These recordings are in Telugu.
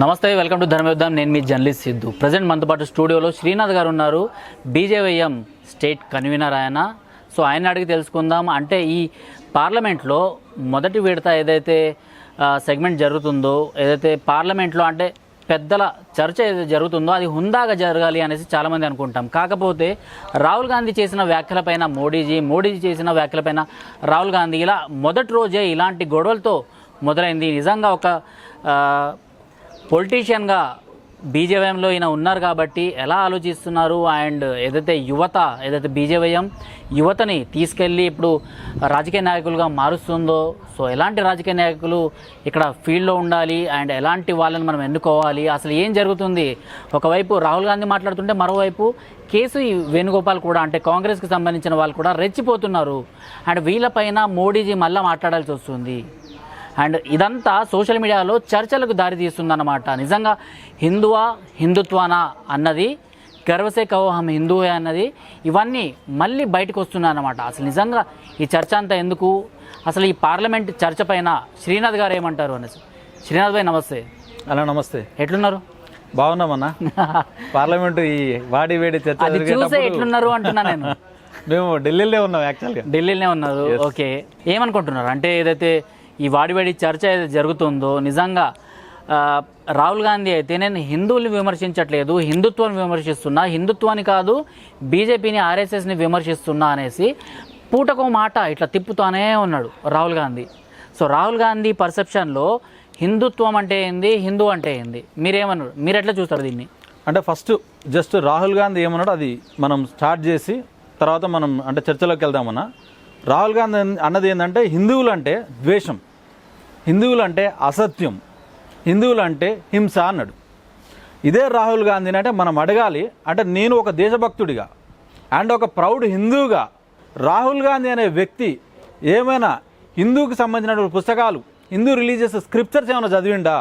నమస్తే వెల్కమ్ టు ధర్మయుద్ధం. నేను మీ జర్నలిస్ట్ సిద్ధు. ప్రజెంట్ మనతో పాటు స్టూడియోలో శ్రీనాథ్ గారు ఉన్నారు. బీజేవైఎం స్టేట్ కన్వీనర్ ఆయన. సో ఆయన అడిగి తెలుసుకుందాం. అంటే ఈ పార్లమెంట్లో మొదటి విడత ఏదైతే సెగ్మెంట్ జరుగుతుందో ఏదైతే పార్లమెంట్లో అంటే పెద్దల చర్చ ఏదైతే జరుగుతుందో అది హుందాగా జరగాలి అనేసి చాలామంది అనుకుంటాం. కాకపోతే రాహుల్ గాంధీ చేసిన వ్యాఖ్యలపైన మోడీజీ మోడీజీ చేసిన వ్యాఖ్యలపైన రాహుల్ గాంధీ ఇలా మొదటి రోజే ఇలాంటి గొడవలతో మొదలైంది. నిజంగా ఒక పొలిటీషియన్గా బీజేవైఎంలో ఈయన ఉన్నారు కాబట్టి ఎలా ఆలోచిస్తున్నారు? అండ్ ఏదైతే యువత ఏదైతే బీజేవైఎం యువతని తీసుకెళ్ళి ఇప్పుడు రాజకీయ నాయకులుగా మారుస్తుందో సో ఎలాంటి రాజకీయ నాయకులు ఇక్కడ ఫీల్డ్లో ఉండాలి? అండ్ ఎలాంటి వాళ్ళని మనం ఎన్నుకోవాలి? అసలు ఏం జరుగుతుంది? ఒకవైపు రాహుల్ గాంధీ మాట్లాడుతుంటే మరోవైపు కేసు వేణుగోపాల్ కూడా అంటే కాంగ్రెస్కి సంబంధించిన వాళ్ళు కూడా రెచ్చిపోతున్నారు. అండ్ వీళ్ళపైన మోడీజీ మళ్ళీ మాట్లాడాల్సి వస్తుంది. అండ్ ఇదంతా సోషల్ మీడియాలో చర్చలకు దారితీస్తుందన్నమాట నిజంగా హిందువా హిందుత్వానా అన్నది గర్వసే కవహం హిందువే అన్నది ఇవన్నీ మళ్ళీ బయటకు వస్తున్నాయన్నమాట అసలు నిజంగా ఈ చర్చ అంతా ఎందుకు? అసలు ఈ పార్లమెంట్ చర్చ పైన శ్రీనాథ్ గారు ఏమంటారు అనేసి? శ్రీనాథ్ భాయ్ నమస్తే. అలా నమస్తే. ఎట్లున్నారు? బాగున్నామన్నా పార్లమెంట్ ఈ వాడి వేడి చర్చ చూసే ఎట్లున్నారు అంటున్నా నేను. మేము ఢిల్లీలో ఉన్నాం యాక్చువల్గా. ఢిల్లీలోనే ఉన్నారు. ఓకే. ఏమనుకుంటున్నారు? అంటే ఏదైతే ఈ వాడివాడి చర్చ ఏదైతే జరుగుతుందో నిజంగా రాహుల్ గాంధీ అయితే నేను హిందువుల్ని విమర్శించట్లేదు హిందుత్వాన్ని విమర్శిస్తున్నా. హిందుత్వాన్ని కాదు బీజేపీని ఆర్ఎస్ఎస్ని విమర్శిస్తున్నా అనేసి పూటకో మాట ఇట్లా తిప్పుతానే ఉన్నాడు రాహుల్ గాంధీ. సో రాహుల్ గాంధీ పర్సెప్షన్లో హిందుత్వం అంటే ఏంది హిందూ అంటే ఏంది? మీరేమన్నారు? మీరు ఎట్లా చూస్తారు దీన్ని? అంటే ఫస్ట్ జస్ట్ రాహుల్ గాంధీ ఏమన్నాడు అది మనం స్టార్ట్ చేసి తర్వాత మనం అంటే చర్చలోకి వెళ్దామన్నా. రాహుల్ గాంధీ అన్నది ఏంటంటే హిందువులు అంటే ద్వేషం. హిందువులు అంటే అసత్యం హిందువులు అంటే హింస అన్నాడు. ఇదే రాహుల్ గాంధీని అంటే మనం అడగాలి అంటే నేను ఒక దేశభక్తుడిగా అండ్ ఒక ప్రౌడ్ హిందూగా రాహుల్ గాంధీ అనే వ్యక్తి ఏమైనా హిందూకి సంబంధించినటువంటి పుస్తకాలు హిందూ రిలీజియస్ స్క్రిప్చర్స్ ఏమైనా చదివిండా?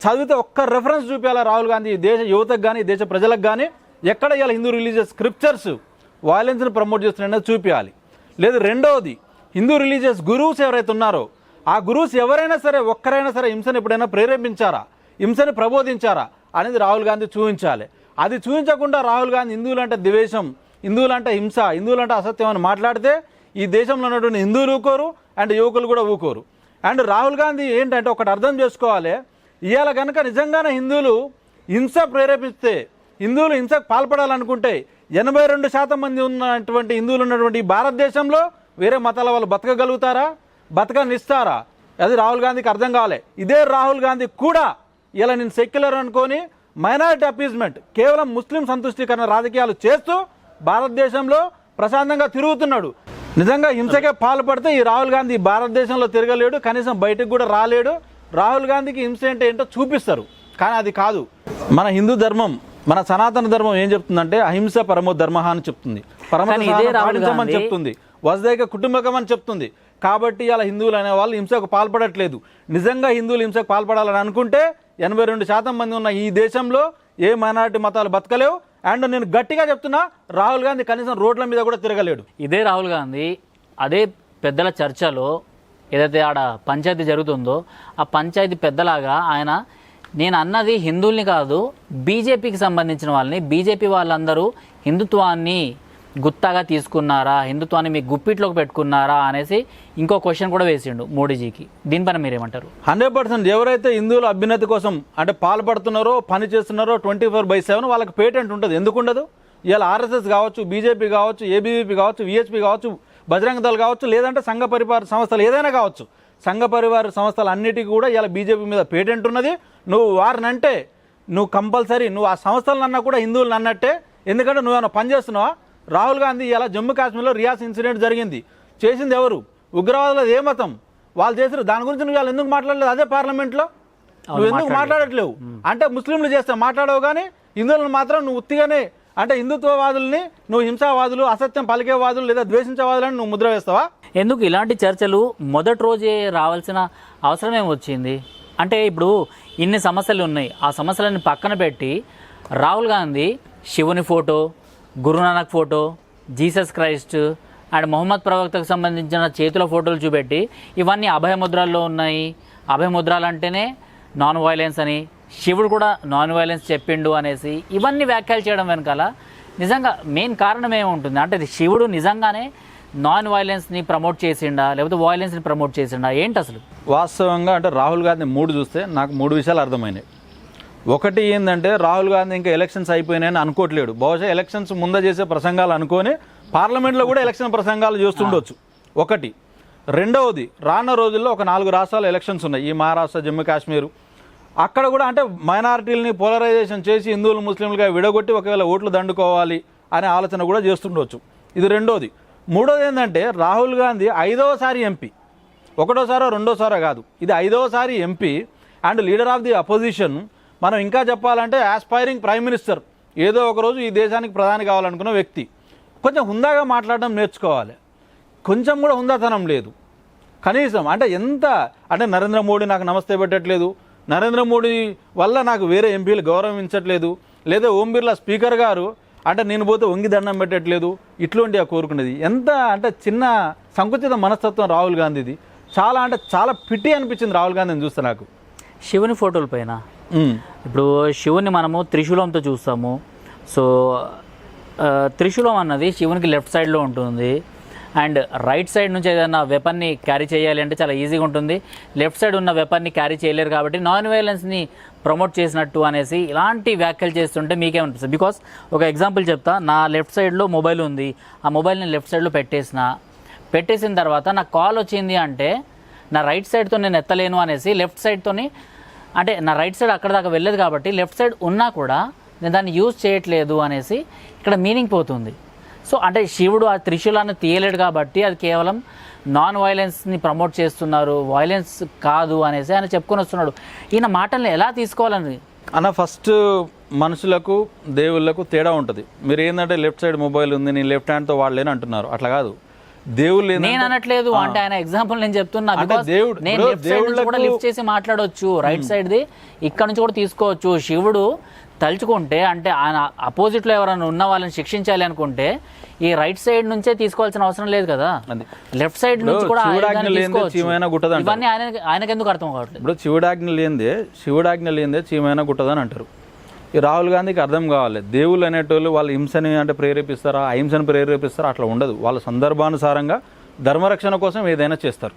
చదివితే ఒక్క రెఫరెన్స్ చూపించాలా రాహుల్ గాంధీ దేశ యువతకు కానీ దేశ ప్రజలకు కానీ ఎక్కడ ఇవాళ హిందూ రిలీజియస్ స్క్రిప్చర్స్ వాయిలెన్స్ని ప్రమోట్ చేస్తున్నాయో చూపించాలి లేదు రెండవది హిందూ రిలీజియస్ గురువుస్ ఎవరైతే ఉన్నారో ఆ గురువుస్ ఎవరైనా సరే ఒక్కరైనా సరే హింసను ఎప్పుడైనా ప్రేరేపించారా? హింసని ప్రబోధించారా? అనేది రాహుల్ గాంధీ చూపించాలి. అది చూపించకుండా రాహుల్ గాంధీ హిందువులు అంటే ద్వేషం హిందువులు అంటే హింస హిందువులు అంటే అసత్యం అని మాట్లాడితే ఈ దేశంలో ఉన్నటువంటి హిందువులు ఊకోరు అండ్ యువకులు కూడా ఊకోరు అండ్ రాహుల్ గాంధీ ఏంటంటే ఒకటి అర్థం చేసుకోవాలి ఇవాళ కనుక నిజంగానే హిందువులు హింస ప్రేరేపిస్తే హిందువులు హింసకు పాల్పడాలనుకుంటే ఎనభై రెండు శాతం మంది ఉన్నటువంటి హిందువులు ఉన్నటువంటి భారతదేశంలో వేరే మతాల వాళ్ళు బతకగలుగుతారా? బతకనిస్తారా? అది రాహుల్ గాంధీకి అర్థం కావాలి ఇదే రాహుల్ గాంధీ కూడా ఇలా నేను సెక్యులర్ అనుకొని మైనారిటీ అపీజ్మెంట్ కేవలం ముస్లిం సంతుష్టీకరణ రాజకీయాలు చేస్తూ భారతదేశంలో ప్రశాంతంగా తిరుగుతున్నాడు. నిజంగా హింసకే పాల్పడితే ఈ రాహుల్ గాంధీ భారతదేశంలో తిరగలేడు కనీసం బయటకు కూడా రాలేడు. రాహుల్ గాంధీకి హింస అంటే ఏంటో చూపిస్తారు. కానీ అది కాదు. మన హిందూ ధర్మం మన సనాతన ధర్మం ఏం చెప్తుందంటే అహింస పరమో ధర్మ అని చెప్తుంది. పరమ చెప్తుంది. వసుదైక కుటుంబకం అని చెప్తుంది. కాబట్టి ఇలా హిందువులు అనేవాళ్ళు హింసకు పాల్పడట్లేదు. నిజంగా హిందువులు హింసకు పాల్పడాలని అనుకుంటే ఎనభై రెండు శాతం మంది ఉన్న ఈ దేశంలో ఏ మైనారిటీ మతాలు బతకలేవు. అండ్ నేను గట్టిగా చెప్తున్నా రాహుల్ గాంధీ కనీసం రోడ్ల మీద కూడా తిరగలేడు. ఇదే రాహుల్ గాంధీ అదే పెద్దల చర్చలో ఏదైతే ఆడ పంచాయతీ జరుగుతుందో ఆ పంచాయతీ పెద్దలాగా ఆయన నేను అన్నది హిందువుల్ని కాదు బీజేపీకి సంబంధించిన వాళ్ళని బీజేపీ వాళ్ళందరూ హిందుత్వాన్ని గుత్తాగా తీసుకున్నారా? హిందుత్వాన్ని మీ గుప్పిట్లోకి పెట్టుకున్నారా? అనేసి ఇంకో క్వశ్చన్ కూడా వేసిండు మోడీజీకి. దీనిపైన మీరేమంటారు? Hundred percent. ఎవరైతే హిందువుల అభ్యున్నతి కోసం అంటే పాల్పడుతున్నారో పని చేస్తున్నారో ట్వంటీ ఫోర్ బై సెవెన్ వాళ్ళకి పేటెంట్ ఉంటుంది. ఎందుకు ఉండదు ఇవాళ ఆర్ఎస్ఎస్ కావచ్చు బీజేపీ కావచ్చు ఏబీవీపీ కావచ్చు విహెచ్పి కావచ్చు బజరంగ దళ్ కావచ్చు లేదంటే సంఘ పరివార సంస్థలు ఏదైనా కావచ్చు. సంఘ పరివార సంస్థలు అన్నిటికీ కూడా ఇలా బీజేపీ మీద పేటెంట్ ఉన్నది. నువ్వు వారిని అంటే నువ్వు కంపల్సరీ నువ్వు ఆ సంస్థలను అన్నా కూడా హిందువులను అన్నట్టే ఎందుకంటే నువ్వు ఏమైనా పని చేస్తున్నావా? రాహుల్ గాంధీ ఇలా జమ్మూ కాశ్మీర్లో రియాస్ ఇన్సిడెంట్ జరిగింది. చేసింది ఎవరు? ఉగ్రవాదులది ఏ మతం? వాళ్ళు చేసారు దాని గురించి నువ్వు వాళ్ళు ఎందుకు మాట్లాడలేదు? అదే పార్లమెంట్లో? నువ్వు ఎందుకు మాట్లాడట్లేవు? అంటే ముస్లింలు చేస్తే మాట్లాడవు కానీ హిందువులను మాత్రం నువ్వు ఉత్తిగానే అంటే హిందుత్వవాదుల్ని నువ్వు హింసావాదులు అసత్యం పలికేవాదులు లేదా ద్వేషించేవాదులని నువ్వు ముద్ర వేస్తావా? ఎందుకు ఇలాంటి చర్చలు మొదటి రోజే రావాల్సిన అవసరం ఏమి వచ్చింది? అంటే ఇప్పుడు ఇన్ని సమస్యలు ఉన్నాయి. ఆ సమస్యలను పక్కన పెట్టి రాహుల్ గాంధీ శివుని photo Guru Nanak photo Jesus Christ and Mohammed ప్రవక్తకు సంబంధించిన చేతుల ఫోటోలు చూపెట్టి ఇవన్నీ అభయముద్రాల్లో ఉన్నాయి. అభయముద్రాలు అంటేనే నాన్ వైలెన్స్ అని శివుడు కూడా నాన్ వైలెన్స్ చెప్పిండు అనేసి ఇవన్నీ వ్యాఖ్యలు చేయడం వెనకాల నిజంగా మెయిన్ కారణం ఏముంటుంది? అంటే ఇది శివుడు నిజంగానే నాన్ వైలెన్స్ని ప్రమోట్ చేసిండా? లేకపోతే వైలెన్స్ని ప్రమోట్ చేసిండా? ఏంటి అసలు? వాస్తవంగా అంటే రాహుల్ గాంధీ మూడు చూస్తే నాకు మూడు విషయాలు అర్థమైనాయి. ఒకటి ఏంటంటే రాహుల్ గాంధీ ఇంకా ఎలక్షన్స్ అయిపోయినాయని అనుకోవట్లేడు. బహుశా ఎలక్షన్స్ ముంద చేసే ప్రసంగాలు అనుకొని పార్లమెంట్లో కూడా ఎలక్షన్ ప్రసంగాలు చేస్తుండొచ్చు. ఒకటి. రెండవది రానున్న రోజుల్లో ఒక నాలుగు రాష్ట్రాల ఎలక్షన్స్ ఉన్నాయి. ఈ మహారాష్ట్ర జమ్మూ కాశ్మీర్. అక్కడ కూడా అంటే మైనారిటీలని పోలరైజేషన్ చేసి హిందువులు ముస్లింలుగా విడగొట్టి ఒకవేళ ఓట్లు దండుకోవాలి అనే ఆలోచన కూడా చేస్తుండొచ్చు. ఇది రెండోది. మూడోది ఏంటంటే రాహుల్ గాంధీ ఐదవసారి ఎంపీ. ఒకటోసారో రెండోసారో కాదు. ఇది ఐదవసారి MP and leader of the opposition మనం ఇంకా చెప్పాలంటే ఆస్పైరింగ్ ప్రైమ్ మినిస్టర్ ఏదో ఒకరోజు ఈ దేశానికి ప్రధాని కావాలనుకున్న వ్యక్తి. కొంచెం హుందాగా మాట్లాడడం నేర్చుకోవాలి. కొంచెం కూడా హుందాతనం లేదు. కనీసం అంటే ఎంత అంటే నరేంద్ర మోడీ నాకు నమస్తే పెట్టట్లేదు. నరేంద్ర మోడీ వల్ల నాకు వేరే ఎంపీలు గౌరవించట్లేదు. లేదా ఓం బిర్లా స్పీకర్ గారు అంటే నేను పోతే వంగి దండం పెట్టట్లేదు. ఇట్లాంటి కోరుకునేది. ఎంత అంటే చిన్న సంకుచిత మనస్తత్వం రాహుల్ గాంధీది. చాలా అంటే చాలా పిట్టి అనిపించింది రాహుల్ గాంధీని చూస్తే నాకు. శివుని ఫోటోల పైన ఇప్పుడు శివుని మనము త్రిశూలంతో చూస్తాము. సో త్రిశూలం అన్నది శివునికి లెఫ్ట్ సైడ్లో ఉంటుంది. అండ్ రైట్ సైడ్ నుంచి ఏదైనా వెపన్ని క్యారీ చేయాలి అంటే చాలా ఈజీగా ఉంటుంది. లెఫ్ట్ సైడ్ ఉన్న వెపన్ని క్యారీ చేయలేరు కాబట్టి నాన్ వైలెన్స్ని ప్రమోట్ చేసినట్టు అనేసి ఇలాంటి వ్యాఖ్యలు చేస్తుంటే మీకేమనిపిస్తుంది బికాస్ ఒక ఎగ్జాంపుల్ చెప్తా. నా లెఫ్ట్ సైడ్లో మొబైల్ ఉంది. ఆ మొబైల్ని లెఫ్ట్ సైడ్లో పెట్టేసిన. పెట్టేసిన తర్వాత నాకు కాల్ వచ్చింది అంటే నా రైట్ సైడ్తో నేను ఎత్తలేను అనేసి లెఫ్ట్ సైడ్తోని అంటే నా రైట్ సైడ్ అక్కడ దాకా వెళ్ళదు కాబట్టి లెఫ్ట్ సైడ్ ఉన్నా కూడా నేను దాన్ని యూజ్ చేయట్లేదు అనేసి ఇక్కడ మీనింగ్ పోతుంది. సో అంటే శివుడు ఆ త్రిశూలాన్ని తీయలేడు కాబట్టి అది కేవలం నాన్ వైలెన్స్ని ప్రమోట్ చేస్తున్నారు. వైలెన్స్ కాదు అనేసి ఆయన చెప్పుకొని వస్తున్నాడు. ఈయన మాటల్ని ఎలా తీసుకోవాలని? అన్న ఫస్ట్ మనుషులకు దేవుళ్ళకు తేడా ఉంటుంది. మీరు ఏంటంటే లెఫ్ట్ సైడ్ మొబైల్ ఉంది నేను లెఫ్ట్ హ్యాండ్తో వాడలేను అంటున్నారు. అట్లా కాదు. ఏంటంటే- నేను అనట్లేదు అంటే ఆయన ఎగ్జాంపుల్ నేను చెప్తున్నా దేవుడు- నేను లెఫ్ట్ సైడ్ నుంచి కూడా లిఫ్ట్ చేసి మాట్లాడొచ్చు రైట్ సైడ్ ది ఇక్కడ నుంచి కూడా తీసుకోవచ్చు. శివుడు తలుచుకుంటే అంటే ఆయన అపోజిట్లో ఎవరైనా ఉన్న వాళ్ళని శిక్షించాలి అనుకుంటే ఈ రైట్ సైడ్ నుంచే తీసుకోవాల్సిన అవసరం లేదు కదా. లెఫ్ట్ సైడ్ నుంచి కూడా. ఇవన్నీ ఆయన ఆయనకు ఎందుకు అర్థం కావట్లేదు? ఇప్పుడు శివుడాజ్ఞ లేనిదే శివుడాజ్ఞ లేనిదే చీమైనా గుట్టదని అంటారు. ఈ రాహుల్ గాంధీకి అర్థం కావాలి. దేవుళ్ళు అనేటోళ్ళు వాళ్ళు హింసని అంటే ప్రేరేపిస్తారా? అహింసను ప్రేరేపిస్తారా? అట్లా ఉండదు. వాళ్ళ సందర్భానుసారంగా ధర్మరక్షణ కోసం ఏదైనా చేస్తారు.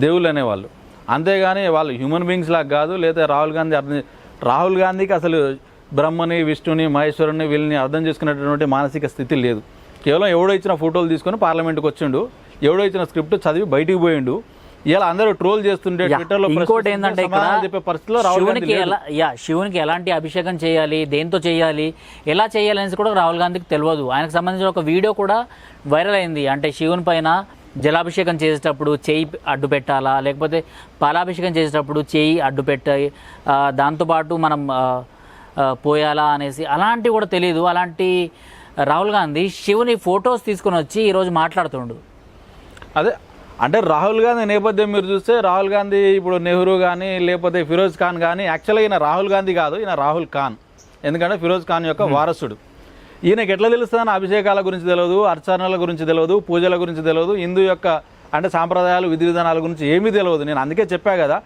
దేవుళ్ళు అనేవాళ్ళు. అంతేగాని వాళ్ళు హ్యూమన్ బీయింగ్స్ లాగా కాదు లేదా రాహుల్ గాంధీ అర్థం రాహుల్ గాంధీకి అసలు బ్రహ్మని విష్ణుని మహేశ్వరుని వీళ్ళని అర్థం చేసుకునేటటువంటి మానసిక స్థితి లేదు. కేవలం ఎవడో ఇచ్చిన ఫోటోలు తీసుకొని పార్లమెంట్కి వచ్చిండు ఎవడో ఇచ్చిన స్క్రిప్ట్ చదివి బయటికి పోయిండు. ఇలా అందరూ ట్రోల్ చేస్తుంటే యా, ట్విట్టర్లో ఇంకోటి ఏంటంటే శివునికి. ఎలా యా శివునికి ఎలాంటి అభిషేకం చేయాలి దేంతో చేయాలి ఎలా చేయాలి అనేసి కూడా రాహుల్ గాంధీకి తెలియదు. ఆయనకు సంబంధించిన ఒక వీడియో కూడా వైరల్ అయింది. అంటే శివుని పైన జలాభిషేకం చేసేటప్పుడు చేయి అడ్డు పెట్టాలా లేకపోతే పాలాభిషేకం చేసేటప్పుడు చేయి అడ్డు పెట్టాయి ఆ, దాంతోపాటు మనం పోయాలా అనేసి అలాంటివి కూడా తెలియదు. అలాంటి రాహుల్ గాంధీ శివుని ఫొటోస్ తీసుకొని వచ్చి ఈరోజు మాట్లాడుతుండు. అదే అంటే రాహుల్ గాంధీ నేపథ్యం మీరు చూస్తే రాహుల్ గాంధీ ఇప్పుడు నెహ్రూ కానీ లేకపోతే ఫిరోజ్ ఖాన్ కానీ యాక్చువల్గా ఈయన రాహుల్ గాంధీ కాదు ఈయన రాహుల్ ఖాన్. ఎందుకంటే ఫిరోజ్ ఖాన్ యొక్క వారసుడు. ఈయనకి ఎట్లా తెలుస్తుందని అభిషేకాల గురించి తెలియదు అర్చనల గురించి తెలియదు పూజల గురించి తెలియదు హిందూ యొక్క అంటే సాంప్రదాయాలు విధి విధానాల గురించి ఏమీ తెలియదు నేను అందుకే చెప్పా కదా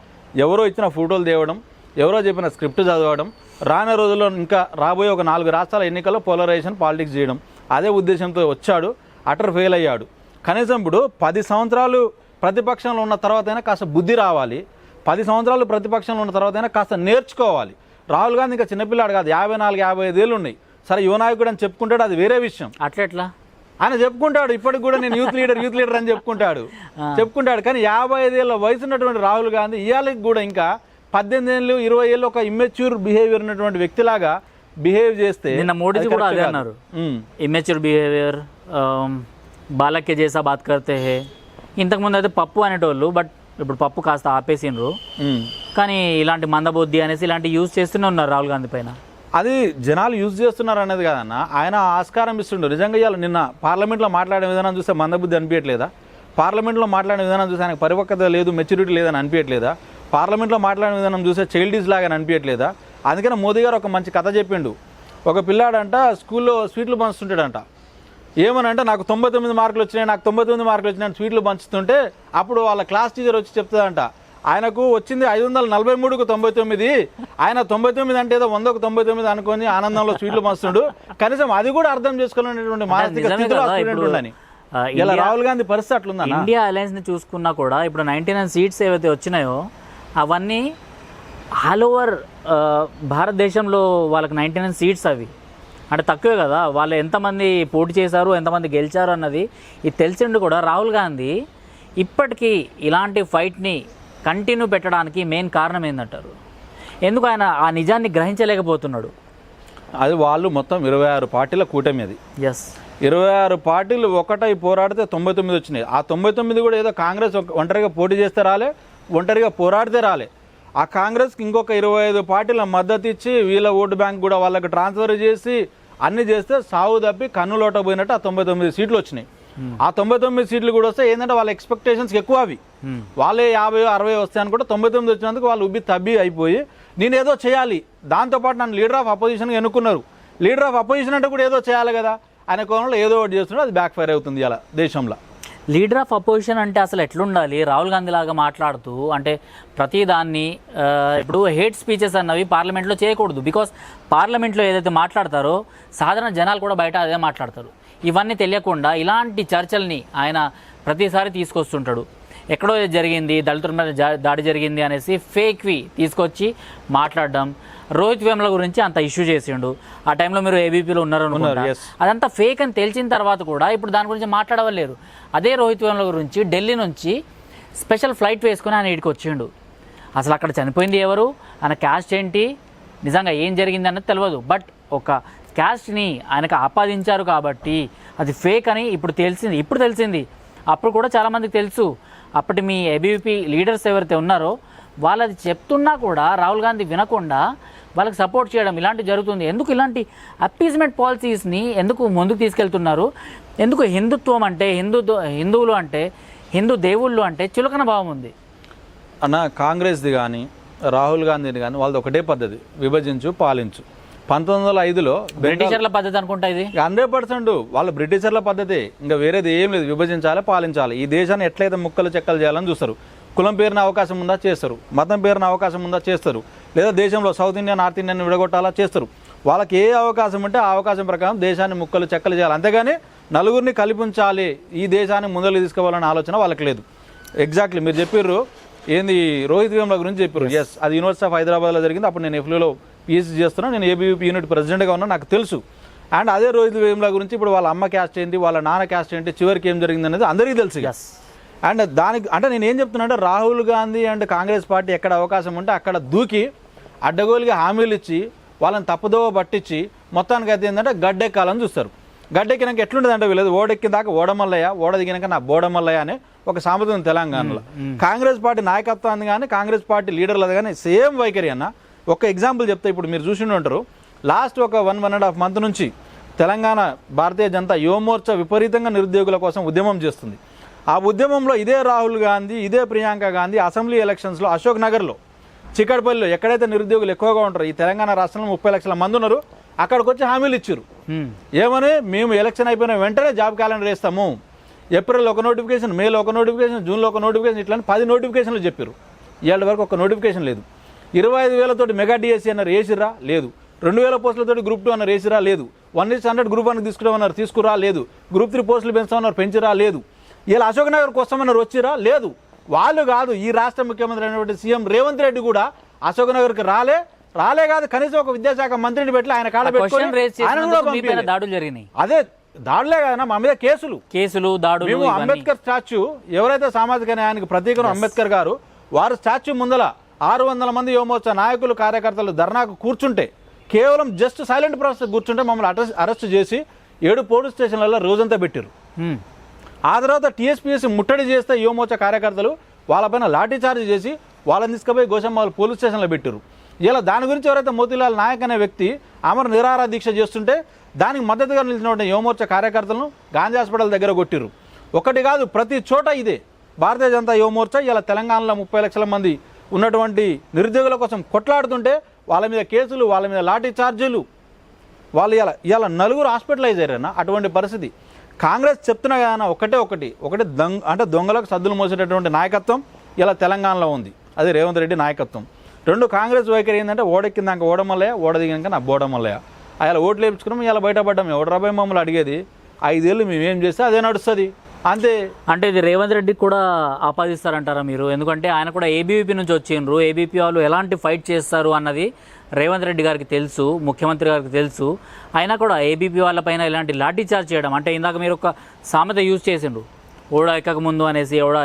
ఎవరో ఇచ్చిన ఫోటోలు తేవడం ఎవరో చెప్పిన స్క్రిప్ట్ చదవడం రానున్న రోజుల్లో ఇంకా రాబోయే ఒక నాలుగు రాష్ట్రాల ఎన్నికల్లో పోలరైజేషన్ పాలిటిక్స్ చేయడం అదే ఉద్దేశంతో వచ్చాడు అటర్ ఫెయిల్ అయ్యాడు. కనీసం ఇప్పుడు పది సంవత్సరాలు ప్రతిపక్షంలో ఉన్న తర్వాతైనా కాస్త బుద్ధి రావాలి. పది సంవత్సరాలు ప్రతిపక్షంలో ఉన్న తర్వాతైనా కాస్త నేర్చుకోవాలి. రాహుల్ గాంధీ ఇంకా చిన్నపిల్లాడు కాదు యాభై నాలుగు యాభై ఐదేళ్ళు ఉన్నాయి. సరే యువ నాయకుడు అని చెప్పుకుంటాడు అది వేరే విషయం. అట్లెట్లా? ఆయన చెప్పుకుంటాడు ఇప్పటికి కూడా నేను యూత్ లీడర్ యూత్ లీడర్ అని చెప్పుకుంటాడు. చెప్పుకుంటాడు కానీ యాభై ఐదేళ్ళ వయసు ఉన్నటువంటి రాహుల్ గాంధీ ఇవాళకి కూడా ఇంకా పద్దెనిమిది ఏళ్ళు ఇరవై ఏళ్ళు ఒక ఇమ్మెచ్యూర్ బిహేవియర్ ఉన్నటువంటి వ్యక్తిలాగా బిహేవ్ చేస్తే నిన్న మోడీజీ కూడా అదే. అన్నారు. ఉమ్. ఇమెచ్యూర్ బిహేవియర్ బాలకే చేసా బాత్ కర్తే హే. ఇంతకుముందు అయితే పప్పు అనేటోళ్ళు బట్ ఇప్పుడు పప్పు కాస్త ఆపేసిండ్రు. కానీ ఇలాంటి మందబుద్ధి అనేసి ఇలాంటి యూజ్ చేస్తూనే ఉన్నారు రాహుల్ గాంధీ పైన. అది జనాలు యూజ్ చేస్తున్నారు అనేది కాదన్న. ఆయన ఆస్కారం ఇస్తుండు. నిజంగా ఇవాళ నిన్న పార్లమెంట్లో మాట్లాడే విధానం చూస్తే మందబుద్ధి అనిపించట్లేదా పార్లమెంట్లో మాట్లాడే విధానం చూస్తే ఆయనకు పరిపక్వత లేదు మెచ్యూరిటీ లేదని అనిపించట్లేదా పార్లమెంట్లో మాట్లాడే విధానం చూస్తే చైల్డీస్ లాగా అనిపించట్లేదా అందుకనే మోదీ గారు ఒక మంచి కథ చెప్పిండు. ఒక పిల్లాడంట స్కూల్లో స్వీట్లు పంచుతుంటాడంట. ఏమనంటే నాకు తొంభై తొమ్మిది మార్కులు వచ్చినాయి నాకు తొంభై తొమ్మిది మార్కులు వచ్చినాయి స్వీట్లు పంచుతుంటే అప్పుడు వాళ్ళ క్లాస్ టీచర్ వచ్చి చెప్తుందంట ఆయనకు వచ్చింది ఐదు వందల నలభై మూడుకు తొంభై తొమ్మిది ఆయన తొంభై తొమ్మిది అంటే ఏదో వందకు తొంభై తొమ్మిది అనుకొని ఆనందంలో స్వీట్లు మస్తుండు కనీసం అది కూడా అర్థం చేసుకోవాలనేటువంటి మానసిక స్థితిలో స్టూడెంట్ ఉండని ఇలా రాహుల్ గాంధీ పరిస్థితి అట్లుందన్న. ఇండియా అలయన్స్ని చూసుకున్నా కూడా ఇప్పుడు నైన్టీ నైన్ సీట్స్ ఏవైతే వచ్చినాయో అవన్నీ ఆల్ ఓవర్ భారతదేశంలో వాళ్ళకి నైన్టీ నైన్ సీట్స్ అవి. అంటే తక్కువే కదా. వాళ్ళు ఎంతమంది పోటీ చేశారు ఎంతమంది గెలిచారు అన్నది ఇది తెలిసిండి కూడా రాహుల్ గాంధీ ఇప్పటికీ ఇలాంటి ఫైట్ని కంటిన్యూ పెట్టడానికి మెయిన్ కారణం ఏందంటారు? ఎందుకు ఆయన ఆ నిజాన్ని గ్రహించలేకపోతున్నాడు? అది వాళ్ళు మొత్తం ఇరవై ఆరు పార్టీల కూటమి అది. ఎస్ ఇరవై ఆరు పార్టీలు ఒకటై పోరాడితే తొంభై తొమ్మిది వచ్చినాయి. ఆ తొంభై తొమ్మిది కూడా ఏదో కాంగ్రెస్ ఒంటరిగా పోటీ చేస్తే రాలే ఒంటరిగా పోరాడితే రాలే. ఆ కాంగ్రెస్కి ఇంకొక ఇరవై ఐదు పార్టీల మద్దతు ఇచ్చి వీళ్ళ ఓటు బ్యాంక్ కూడా వాళ్ళకి ట్రాన్స్ఫర్ చేసి అన్ని చేస్తే సాగు తప్పి కన్నులోట పోయినట్టు ఆ తొంభై తొమ్మిది సీట్లు వచ్చినాయి. ఆ తొంభై తొమ్మిది సీట్లు కూడా వస్తే ఏంటంటే వాళ్ళ ఎక్స్పెక్టేషన్స్ ఎక్కువ అవి. వాళ్ళే యాభై అరవై వస్తాయి అనుకుంటే తొంభై తొమ్మిది వచ్చినందుకు వాళ్ళు ఉబ్బి తబ్బి అయిపోయి నేను ఏదో చేయాలి. దాంతోపాటు నన్ను లీడర్ ఆఫ్ అపోజిషన్గా ఎన్నుకున్నారు. లీడర్ ఆఫ్ అపోజిషన్ అంటే కూడా ఏదో చేయాలి కదా. ఆయన కోణంలో ఏదో ఒకటి చేస్తున్నాడు అది బ్యాక్ ఫైర్ అవుతుంది ఇలా దేశంలో. లీడర్ ఆఫ్ అపోజిషన్ అంటే అసలు ఎట్లుండాలి? రాహుల్ గాంధీ లాగా మాట్లాడుతూ అంటే ప్రతి దాన్ని ఇప్పుడు హేట్ స్పీచెస్ అన్నవి పార్లమెంట్లో చేయకూడదు. బికాస్ పార్లమెంట్లో ఏదైతే మాట్లాడతారో సాధారణ జనాలు కూడా బయట అదే మాట్లాడతారు. ఇవన్నీ తెలియకుండా ఇలాంటి చర్చల్ని ఆయన ప్రతిసారి తీసుకొస్తుంటాడు. ఎక్కడో ఇది జరిగింది దళితుల మీద దాడి జరిగింది అనేసి ఫేక్వి తీసుకొచ్చి మాట్లాడడం రోహిత్ వేముల గురించి అంత ఇష్యూ చేసిండు. ఆ టైంలో మీరు ఏబీపీలో ఉన్నారు అనుకుంటా. yes. అదంతా ఫేక్ అని తెలిసిన తర్వాత కూడా ఇప్పుడు దాని గురించి మాట్లాడవలేరు. అదే రోహిత్ వేముల గురించి ఢిల్లీ నుంచి స్పెషల్ ఫ్లైట్ వేసుకుని ఆయన ఇక్కడికి వచ్చిండు. అసలు అక్కడ చనిపోయింది ఎవరు? ఆయన క్యాస్ట్ ఏంటి? నిజంగా ఏం జరిగింది అన్నది తెలియదు బట్ ఒక క్యాస్ట్ని ఆయనకు ఆపాదించారు కాబట్టి అది ఫేక్ అని ఇప్పుడు తెలిసింది. ఇప్పుడు తెలిసింది. అప్పుడు కూడా చాలామందికి తెలుసు. అప్పటి మీ ఏబీవీపీ లీడర్స్ ఎవరైతే ఉన్నారో వాళ్ళది చెప్తున్నా కూడా రాహుల్ గాంధీ వినకుండా వాళ్ళకి సపోర్ట్ చేయడం ఇలాంటివి జరుగుతుంది. ఎందుకు ఇలాంటి అప్పీజ్మెంట్ పాలసీస్ని ఎందుకు ముందుకు తీసుకెళ్తున్నారు? ఎందుకు హిందుత్వం అంటే హిందూ హిందువులు అంటే హిందూ దేవుళ్ళు అంటే చులకన భావం ఉంది. అన్న కాంగ్రెస్ది కానీ రాహుల్ గాంధీని కానీ వాళ్ళది ఒకటే పద్ధతి. విభజించు పాలించు. పంతొమ్మిది వందల ఐదులో బ్రిటిషర్ల పద్ధతి అనుకుంటా ఇది? Hundred percent. వాళ్ళ బ్రిటిషర్ల పద్ధతి. ఇంకా వేరేది ఏం లేదు. విభజించాలి పాలించాలి. ఈ దేశాన్ని ఎట్లయితే ముక్కలు చెక్కలు చేయాలని చూస్తారు. కులం పేరున అవకాశం ఉందా చేస్తారు. మతం పేరున అవకాశం ఉందా చేస్తారు. లేదా దేశంలో సౌత్ ఇండియా నార్త్ ఇండియన్ విడగొట్టాలా చేస్తారు. వాళ్ళకి ఏ అవకాశం ఉంటే ఆ అవకాశం ప్రకారం దేశాన్ని ముక్కలు చెక్కలు చేయాలి. అంతేగాని నలుగురిని కలిపించాలి. ఈ దేశాన్ని ముందరికి తీసుకోవాలనే ఆలోచన వాళ్ళకి లేదు. ఎగ్జాక్ట్లీ మీరు చెప్పారు ఏంది? రోహిత్ వేముల గురించి చెప్పారు ఎస్ అది యూనివర్సిటీ ఆఫ్ హైదరాబాద్లో జరిగింది. అప్పుడు నేను ఎఫ్లీలో పిహెచ్డీ చేస్తున్నా. నేను ఏబీవీపీ యూనిట్ ప్రెసిడెంట్గా ఉన్నా. నాకు తెలుసు. అండ్ అదే రోహిత్ వేముల గురించి ఇప్పుడు వాళ్ళ అమ్మ క్యాస్ట్ ఏంటి? వాళ్ళ నాన్న క్యాస్ట్ ఏంటి? చివరికి ఏం జరిగింది అనేది అందరికీ తెలుసు. ఎస్ అండ్ దానికి అంటే నేను ఏం చెప్తున్నా అంటే రాహుల్ గాంధీ అండ్ కాంగ్రెస్ పార్టీ ఎక్కడ అవకాశం ఉంటే అక్కడ దూకి అడ్డగోలుగా హామీలు ఇచ్చి వాళ్ళని తప్పుదోవ పట్టించి మొత్తానికి అయితే ఏంటంటే గడ్డెక్కాలని చూస్తారు. గడ్డెక్కినాక ఎట్లుంటుంది అంటే వీళ్ళది ఓడెక్కిన దాకా ఓడమల్లయ్య ఓడ దిగినాక నా బోడమల్లయ్య అనే ఒక సామెత ఉంది తెలంగాణలో. కాంగ్రెస్ పార్టీ నాయకత్వాన్ని కానీ కాంగ్రెస్ పార్టీ లీడర్లది కానీ సేమ్ వైఖరి అన్న. ఒక ఎగ్జాంపుల్ చెప్తే ఇప్పుడు మీరు చూసి ఉంటారు. లాస్ట్ ఒక one one and half month నుంచి తెలంగాణ భారతీయ జనతా యువమోర్చా విపరీతంగా నిరుద్యోగుల కోసం ఉద్యమం చేస్తుంది. ఆ ఉద్యమంలో ఇదే రాహుల్ గాంధీ ఇదే ప్రియాంక గాంధీ అసెంబ్లీ ఎలక్షన్స్లో అశోక్ నగర్లో చిక్కడపల్లిలో ఎక్కడైతే నిరుద్యోగులు ఎక్కువగా ఉంటారో ఈ తెలంగాణ రాష్ట్రంలో ముప్పై లక్షల మంది ఉన్నారు అక్కడికి వచ్చి హామీలు ఇచ్చారు. ఏమని? మేము ఎలక్షన్ అయిపోయిన వెంటనే జాబ్ క్యాలెండర్ వేస్తాము. ఏప్రిల్ ఒక నోటిఫికేషన్ మేలో ఒక నోటిఫికేషన్ జూన్లో ఒక నోటిఫికేషన్ ఇట్లా పది నోటిఫికేషన్లు చెప్పారు. ఇవాళ వరకు ఒక నోటిఫికేషన్ లేదు. ఇరవై ఐదు వేలతోటి మెగా డిఎస్సీ అన్నారు వేసిరా లేదు. రెండు వేల పోస్టులతోటి గ్రూప్ టూ అన్నారు వేసిరా లేదు. One is hundred group one తీసుకురామన్నారు తీసుకురా? లేదు. గ్రూప్ త్రీ పోస్టులు పెంచామన్నారు పెంచిరా లేదు. ఇలా అశోక్ నగర్కి వస్తామన్నారు వచ్చిరా? లేదు. వాళ్ళు కాదు ఈ రాష్ట్ర ముఖ్యమంత్రి అయినటువంటి సీఎం రేవంత్ రెడ్డి కూడా అశోక్ నగర్కి రాలే. రాలే కాదు కనీసం ఒక విద్యాశాఖ మంత్రిని పెట్టి ఆయన కాడ పెట్టుకొని. దాడులు జరిగినాయి. అదే దాడులే కదన్నా మా మీద కేసులు. కేసులు దాడులు మేము అంబేద్కర్ స్టాచ్యూ ఎవరైతే సామాజిక న్యాయానికి ప్రతీకను అంబేద్కర్ గారు వారు స్టాచ్యూ ముందల ఆరు వందల మంది యువమోర్చా నాయకులు కార్యకర్తలు ధర్నాకు కూర్చుంటే కేవలం జస్ట్ సైలెంట్ ప్రాసెస్ కూర్చుంటే మమ్మల్ని అరెస్ట్ అరెస్ట్ చేసి ఏడు పోలీస్ స్టేషన్లలో రోజంతా పెట్టారు. ఆ తర్వాత టీఎస్పీఎస్సీ ముట్టడి చేస్తే యువమోర్చా కార్యకర్తలు వాళ్ళపైన లాఠీ చార్జ్ చేసి వాళ్ళని తీసుకుపోయి గోషమ్మాల్ పోలీస్ స్టేషన్లో పెట్టారు ఇలా దాని గురించి ఎవరైతే మోతీలాల్ నాయక్ అనే వ్యక్తి అమర నిరాహార దీక్ష చేస్తుంటే దానికి మద్దతుగా నిలిచినటువంటి యువమోర్చా కార్యకర్తలను గాంధీ హాస్పిటల్ దగ్గర కొట్టిరు ఒకటి కాదు ప్రతి చోట ఇదే. భారతీయ జనతా యువమోర్చా ఇలా తెలంగాణలో ముప్పై లక్షల మంది ఉన్నటువంటి నిరుద్యోగుల కోసం కొట్లాడుతుంటే వాళ్ళ మీద కేసులు వాళ్ళ మీద లాఠీ ఛార్జీలు వాళ్ళు ఇలా ఇలా నలుగురు హాస్పిటలైజ్ అయ్యారన్న అటువంటి పరిస్థితి. కాంగ్రెస్ చెప్తున్నా కదా ఒకటే ఒకటి. ఒకటి దొంగ అంటే దొంగలకు సద్దులు మోసేటటువంటి నాయకత్వం ఇలా తెలంగాణలో ఉంది. అది రేవంత్ రెడ్డి నాయకత్వం. రెండు కాంగ్రెస్ వైఖరి ఏంటంటే ఓడెక్కిందాక ఓడమల్లయ్య ఓడదిగినాక నా బోడమల్లయ్య అలా ఓట్లు వేపించుకున్నాం ఇలా బయటపడ్డాం. ఎవడు రాబాయి మమ్మల్ని అడిగేది? ఐదేళ్ళు మేమేం చేస్తే అదే నడుస్తుంది. అంతే. అంటే ఇది రేవంత్ రెడ్డికి కూడా ఆపాదిస్తారంటారా మీరు? ఎందుకంటే ఆయన కూడా ఏబీవీపీ నుంచి వచ్చిండ్రు. ఏబీపీ వాళ్ళు ఎలాంటి ఫైట్ చేస్తారు అన్నది రేవంత్ రెడ్డి గారికి తెలుసు ముఖ్యమంత్రి గారికి తెలుసు. అయినా కూడా ఏబీపీ వాళ్ళపైన ఇలాంటి లాఠీ చార్జ్ చేయడం అంటే ఇందాక మీరు ఒక సామెత యూజ్ చేసిండ్రు. ఓడా ఎక్కక ముందు అనేసి ఓడా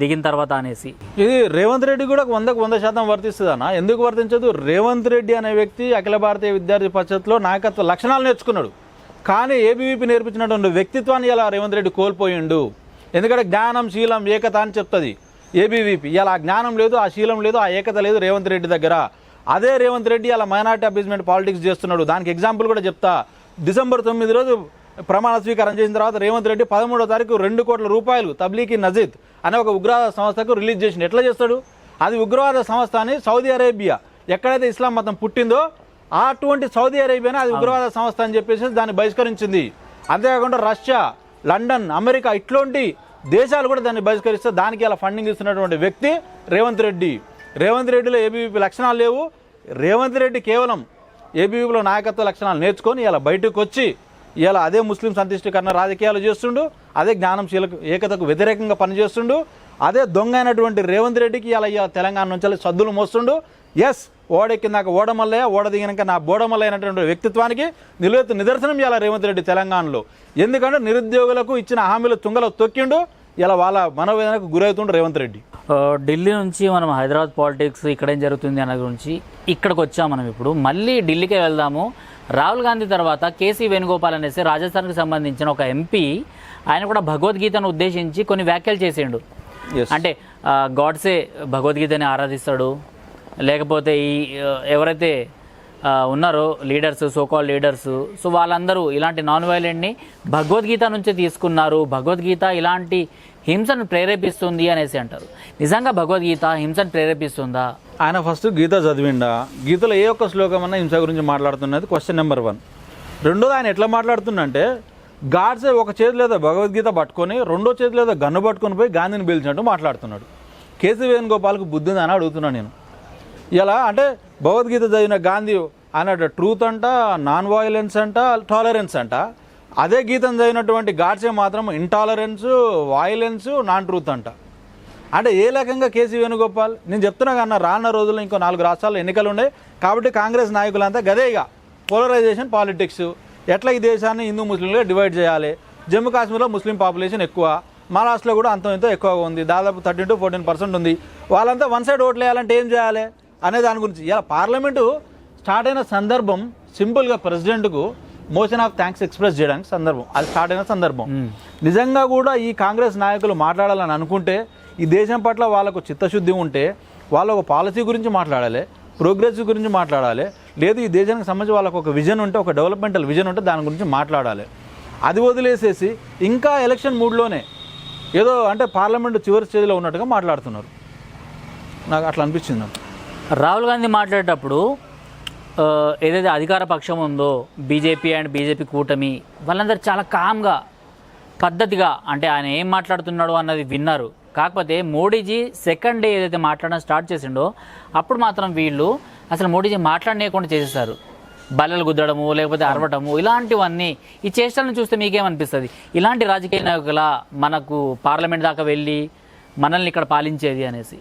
దిగిన తర్వాత అనేసి. ఇది రేవంత్ రెడ్డి కూడా వందకు వంద శాతం వర్తిస్తుంది అన్న ఎందుకు వర్తించదు? రేవంత్ రెడ్డి అనే వ్యక్తి అఖిల భారతీయ విద్యార్థి పరిషత్లో నాయకత్వ లక్షణాలు నేర్చుకున్నాడు. కానీ ఏబీవీపీ నేర్పించినటువంటి వ్యక్తిత్వాన్ని ఇలా రేవంత్ రెడ్డి కోల్పోయిండు? ఎందుకంటే జ్ఞానం శీలం ఏకత అని చెప్తుంది ఏబీవీపీ ఇలా జ్ఞానం లేదు ఆ శీలం లేదు ఆ ఏకత లేదు రేవంత్ రెడ్డి దగ్గర. అదే రేవంత్ రెడ్డి అలా మైనార్టీ అబీజ్మెంట్ పాలిటిక్స్ చేస్తున్నాడు. దానికి ఎగ్జాంపుల్ కూడా చెప్తా. డిసెంబర్ తొమ్మిది రోజు ప్రమాణ స్వీకారం చేసిన తర్వాత రేవంత్ రెడ్డి పదమూడో తారీఖు రెండు కోట్ల రూపాయలు తబ్లీకి నజీద్ అనే ఒక ఉగ్రవాద సంస్థకు రిలీజ్ చేసిండు. ఎట్లా చేస్తాడు? అది ఉగ్రవాద సంస్థ అని సౌదీ అరేబియా ఎక్కడైతే ఇస్లాం మతం పుట్టిందో అటువంటి సౌదీ అరేబియాని అది ఉగ్రవాద సంస్థ అని చెప్పేసి దాన్ని బహిష్కరించింది. అంతేకాకుండా రష్యా లండన్ అమెరికా ఇట్లాంటి దేశాలు కూడా దాన్ని బహిష్కరిస్తే దానికి అలా ఫండింగ్ ఇస్తున్నటువంటి వ్యక్తి రేవంత్ రెడ్డి. రేవంత్ రెడ్డిలో ఏబీవీపీ లక్షణాలు లేవు. రేవంత్ రెడ్డి కేవలం ఏబీవీపీలో నాయకత్వ లక్షణాలు నేర్చుకొని ఇలా బయటకు వచ్చి ఇలా అదే ముస్లిం సంతుష్టీకరణ రాజకీయాలు చేస్తుండు అదే జ్ఞానంశీలకు ఏకతకు వ్యతిరేకంగా పనిచేస్తుండు అదే దొంగ అయినటువంటి రేవంత్ రెడ్డికి ఇలా తెలంగాణ నుంచి సద్దులు మోస్తుండు. ఎస్ ఓడెక్కిందాక ఓడమల్లయ్య ఓడ దిగినాక నా బోడమల్లైనటువంటి వ్యక్తిత్వానికి నిలువెత్తు నిదర్శనం ఇలా రేవంత్ రెడ్డి తెలంగాణలో. ఎందుకంటే నిరుద్యోగులకు ఇచ్చిన హామీలు తుంగలో తొక్కిండు ఇలా వాళ్ళ మనోవేదనకు గురవుతుండు రేవంత్ రెడ్డి. ఢిల్లీ నుంచి మనం హైదరాబాద్ పాలిటిక్స్ ఇక్కడ ఏం జరుగుతుంది అన్న గురించి ఇక్కడికి వచ్చాం మనం ఇప్పుడు. మళ్ళీ ఢిల్లీకే వెళ్దాము. రాహుల్ గాంధీ తర్వాత కేసీ వేణుగోపాల్ అనేసి రాజస్థాన్కి సంబంధించిన ఒక ఎంపీ ఆయన కూడా భగవద్గీతను ఉద్దేశించి కొన్ని వ్యాఖ్యలు చేసిండు. అంటే గాడ్సే భగవద్గీతని ఆరాధిస్తాడు. లేకపోతే ఈ ఎవరైతే ఉన్నారో లీడర్స్ సోకాల్ లీడర్స్ సో వాళ్ళందరూ ఇలాంటి నాన్ వైలెంట్ని భగవద్గీత నుంచి తీసుకున్నారు. భగవద్గీత ఇలాంటి హింసను ప్రేరేపిస్తుంది అనేసి అంటారు. నిజంగా భగవద్గీత హింసను ప్రేరేపిస్తుందా? ఆయన ఫస్ట్ గీత చదివిండా. గీతలో ఏ ఒక్క శ్లోకం అన్నా హింస గురించి మాట్లాడుతున్నది? క్వశ్చన్ నెంబర్ వన్ రెండోది ఆయన ఎట్లా మాట్లాడుతుందంటే గాడ్సే ఒక చేతిలో ఏదో భగవద్గీత పట్టుకొని రెండో చేతిలో ఏదో గన్ను పట్టుకొని పోయి గాంధీని పీల్చినట్టు మాట్లాడుతున్నాడు. కేసీ వేణుగోపాల్కి బుద్ధి అని అడుగుతున్నాను నేను. ఇలా అంటే భగవద్గీత చదివిన గాంధీ అన్నట్టు ట్రూత్ అంట నాన్ వాయిలెన్స్ అంట టాలరెన్స్ అంట అదే గీతం చదివినటువంటి గాడ్సే మాత్రం ఇంటాలరెన్స్ వాయిలెన్స్ నాన్ ట్రూత్ అంట. అంటే ఏ రకంగా కేసీ వేణుగోపాల్? నేను చెప్తున్నా కన్నా రానున్న రోజుల్లో ఇంకో నాలుగు రాష్ట్రాల్లో ఎన్నికలు ఉన్నాయి కాబట్టి కాంగ్రెస్ నాయకులంతా గదే ఇక. పోలరైజేషన్ పాలిటిక్స్ ఎట్లా ఈ దేశాన్ని హిందూ ముస్లింలుగా డివైడ్ చేయాలి? జమ్మూ కాశ్మీర్లో ముస్లిం పాపులేషన్ ఎక్కువ. మహారాష్ట్రలో కూడా అంత ఎంతో ఎక్కువగా ఉంది. దాదాపు థర్టీన్ టు ఫోర్టీన్ పర్సెంట్ ఉంది. వాళ్ళంతా వన్ సైడ్ ఓట్లు వేయాలంటే ఏం చేయాలి? అనే దాని గురించి. ఇలా పార్లమెంటు స్టార్ట్ అయిన సందర్భం సింపుల్గా ప్రెసిడెంట్కు మోషన్ ఆఫ్ థ్యాంక్స్ ఎక్స్ప్రెస్ చేయడానికి సందర్భం. అది స్టార్ట్ అయిన సందర్భం. నిజంగా కూడా ఈ కాంగ్రెస్ నాయకులు మాట్లాడాలని అనుకుంటే ఈ దేశం పట్ల వాళ్ళకు చిత్తశుద్ధి ఉంటే వాళ్ళ ఒక పాలసీ గురించి మాట్లాడాలి ప్రోగ్రెస్ గురించి మాట్లాడాలి లేదు ఈ దేశానికి సంబంధించి వాళ్ళకు ఒక విజన్ ఉంటే ఒక డెవలప్మెంటల్ విజన్ ఉంటే దాని గురించి మాట్లాడాలి. అది వదిలేసేసి ఇంకా ఎలక్షన్ మూడ్లోనే ఏదో అంటే పార్లమెంట్ చివరి స్టేజ్లో ఉన్నట్టుగా మాట్లాడుతున్నారు. నాకు అట్లా అనిపించింది. రాహుల్ గాంధీ మాట్లాడేటప్పుడు ఏదైతే అధికార పక్షం ఉందో బీజేపీ అండ్ బీజేపీ కూటమి వాళ్ళందరూ చాలా కామ్గా పద్ధతిగా అంటే ఆయన ఏం మాట్లాడుతున్నాడు అన్నది విన్నారు. కాకపోతే మోడీజీ సెకండ్ డే ఏదైతే మాట్లాడడం స్టార్ట్ చేసిండో అప్పుడు మాత్రం వీళ్ళు అసలు మోడీజీ మాట్లాడలేకుండా చేసేసారు. బల్లలు గుద్దడము లేకపోతే అరవటము ఇలాంటివన్నీ ఈ చేష్టలను చూస్తే మీకేమనిపిస్తుంది? ఇలాంటి రాజకీయ నాయకుల మనకు పార్లమెంట్ దాకా వెళ్ళి మనల్ని ఇక్కడ పాలించేది అనేసి.